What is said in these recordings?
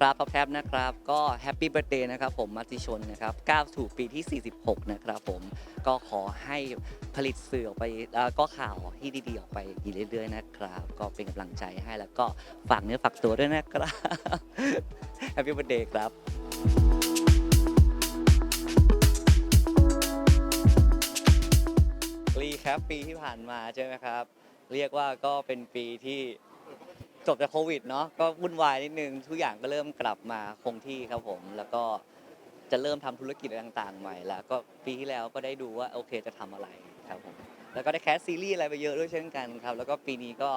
ครับพับแทบนะครับ ก็แฮปปี้เบิร์ a เดย์นะครับผมมัติชนนะครับก้าวสู่ปีที่ 46 นะครับผมก็ขอให้ผลิตสื่อออกไปแล้วก็ข่าวที่ดีๆ ออกไปอีกเรื่อยๆนะครับ ก็เป็นกำลังใจให้แล้วก็ฝากเนื้อฝากตัวด้วยนะครับแฮปปี้เบิร์ a เดย์ครับรีแคปปีที่ผ่านมาใช่ไหมครับ เรียกว่าก็เป็นปีที่ จบจากโควิดเนาะก็วุ่นวายนิดนึงทุกอย่างก็เริ่มกลับมาคงที่ครับผม แล้วก็จะเริ่มทำธุรกิจต่างๆใหม่แล้วก็ปีที่แล้วก็ได้ดูว่าโอเคจะทำอะไรครับผมแล้วก็ได้แคสซีรีส์อะไรไปเยอะด้วยเช่นกันครับ แล้วก็ปีนี้ก็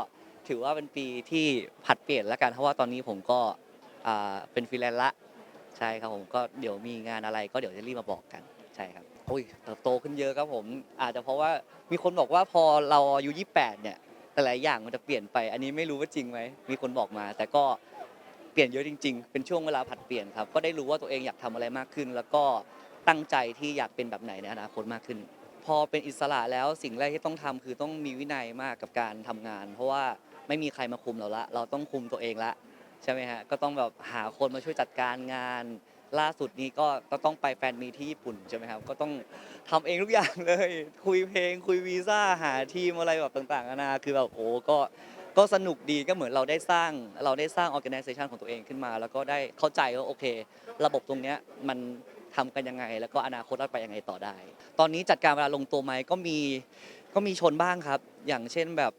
ถือว่าเป็นปีที่ผัดเปลี่ยนแล้วกันเพราะว่าตอนนี้ผมก็อ่าเป็นฟรีแลนซ์ละใช่ครับผมก็เดี๋ยวมีงานอะไรก็เดี๋ยวจะรีบมาบอกกันใช่ครับโอ้ยเติบโตขึ้นเยอะครับผมอาจจะเพราะว่ามีคนบอกว่าพอเราอายุ28เนี่ย ลายอย่างมันจะเปลี่ยนไป อันนี้ไม่รู้ว่าจริงไหมมีคนบอกมา แต่ก็เปลี่ยนเยอะจริง ๆ เป็นช่วงเวลาผัดเปลี่ยนครับ ก็ได้รู้ว่าตัวเองอยากทำอะไรมากขึ้น แล้วก็ตั้งใจที่อยากเป็นแบบไหนในอนาคตมากขึ้น พอเป็นอิสระแล้วสิ่งแรกที่ต้องทำคือต้องมีวินัยมากกับการทำงาน เพราะว่าไม่มีใครมาคุมเราละ เราต้องคุมตัวเองละใช่ไหมฮะก็ต้องแบบหาคนมาช่วยจัดการงาน ล่าสุดนี้ก็ต้องไปแฟนมีที่ญี่ปุ่นใช่ไหมครับก็ต้องทำเองทุกอย่างเลย คุยเพลง คุยวีซ่าหาทีมอะไรแบบต่างๆนานาคือแบบโอ้ก็ก็สนุกดีก็เหมือนเราได้สร้างเราได้สร้าง organization ของตัวเองขึ้นมา แล้วก็ได้เข้าใจว่าโอเค ระบบตรงเนี้ยมันทำกันยังไง แล้วก็อนาคตเราไปยังไงต่อได้ ตอนนี้จัดการเวลาลงตัวไหมก็มีก็มีชนบ้างครับ อย่างเช่นแบบ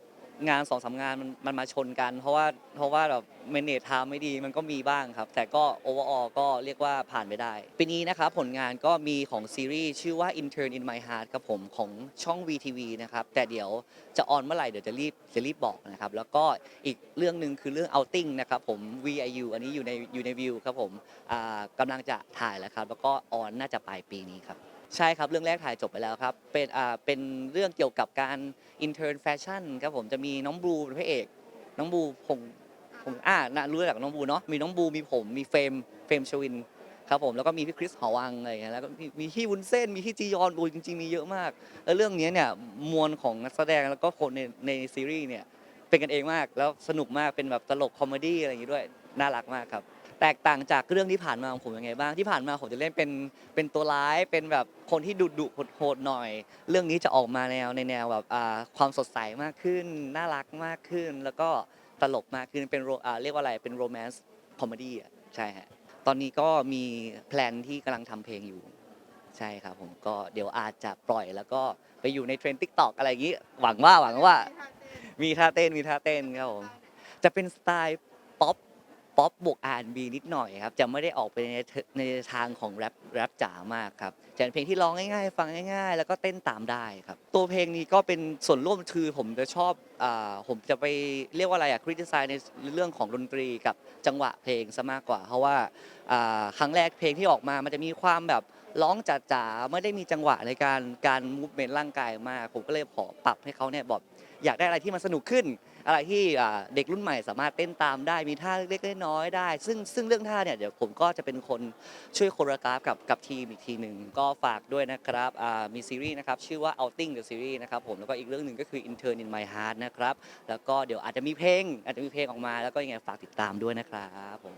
งานสองสามงานมันมันมาชนกัน เพราะว่าเพราะว่าแบบเมเนจไทม์ไม่ดีมันก็มีบ้างครับ แต่ก็โอเวอร์ออก็เรียกว่าผ่านไปได้ปีนี้นะครับผลงานก็มีของซีรีส์ชื่อว่า Intern in My Heart ครับผมของช่อง VTV นะครับ แต่เดี๋ยวจะออนเมื่อไหร่เดี๋ยวจะรีบจะรีบบอกนะครับ แล้วก็อีกเรื่องหนึ่งคือเรื่อง outing นะครับผม VIU อันนี้อยู่ในอยู่ในวิวครับผมกำลังจะถ่ายแล้วครับ แล้วก็ออนน่าจะปลายปีนี้ครับ ใช่ครับ เรื่องแรกถ่ายจบไปแล้วครับ เป็นอ่าเป็นเรื่องเกี่ยวกับการ intern fashion ครับผมจะมีน้องบลูเป็นพระเอก น้องบลูผมผมอ่าน่ารู้จักน้องบลูเนาะมีน้องบลูมีผมมีเฟรมเฟรมชวินครับผมแล้วก็มีพี่คริสหอวังอะไรอย่างเงี้ยแล้วก็มีมีที่วุ้นเส้นมีที่จียอนบูจริงๆมีเยอะมากแล้วเรื่องนี้เนี่ยมวลของนักแสดงแล้วก็คนในในซีรีส์เนี่ยเป็นกันเองมากแล้วสนุกมากเป็นแบบตลกคอมเมดี้อะไรอย่างงี้ด้วยน่ารักมากครับ แตกต่างจากเรื่องที่ผ่านมาของผมยังไงบ้างที่ผ่านมาผมจะเล่นเป็นเป็นตัวร้ายเป็นแบบคนที่ดุดุโหดๆหน่อย เรื่องนี้จะออกมาแนวในแนวแบบอ่าความสดใสมากขึ้น น่ารักมากขึ้น แล้วก็ตลกมากขึ้นเป็นโรอ่าเรียกว่าอะไรเป็นโรแมนต์คอมเมดี้อะใช่ฮะตอนนี้ก็มีแพลนที่กำลังทำเพลงอยู่ ใช่ครับผมก็เดี๋ยวอาจจะปล่อยแล้วก็ไปอยู่ในเทรนด์ทิกตอกอะไรอย่างนี้ หวังว่าหวังว่า มีท่าเต้นมีท่าเต้นครับผมจะเป็นสไตล์ป๊อป ป๊อปบวก R&B นิดหน่อยครับจะไม่ได้ออกไปในทในทางของแรปแรปจ๋ามากครับจะเป็นเพลงที่ร้องง่ายๆ ฟังง่ายๆ แล้วก็เต้นตามได้ครับ ตัวเพลงนี้ก็เป็นส่วนร่วมคือผมจะชอบอ่าผมจะไปเรียกว่าอะไรอะคริติไซในเรื่องของดนตรีกับจังหวะเพลงซะมากกว่า เพราะว่าอ่าครั้งแรกเพลงที่ออกมามันจะมีความแบบร้องจ๋าๆไม่ได้มีจังหวะในการการมูฟเมนต์ร่างกายมาก ผมก็เลยขอปรับให้เขาเนี่ยบอก อยากได้อะไรที่มันสนุกขึ้น อะไรที่เด็กรุ่นใหม่สามารถเต้นตามได้มีท่าเล็กๆน้อยๆได้ ซึ่งซึ่งเรื่องท่าเนี่ยเดี๋ยวผมก็จะเป็นคนช่วยโคโรกราฟกับกับทีมอีกทีหนึ่งก็ฝากด้วยนะครับมีซีรีส์นะครับชื่อว่า outing the series นะครับผมแล้วก็อีกเรื่องหนึ่งก็คือ intern in my heart นะครับแล้วก็เดี๋ยวอาจจะมีเพลงอาจจะมีเพลงออกมาแล้วก็ยังไงฝากติดตามด้วยนะครับผม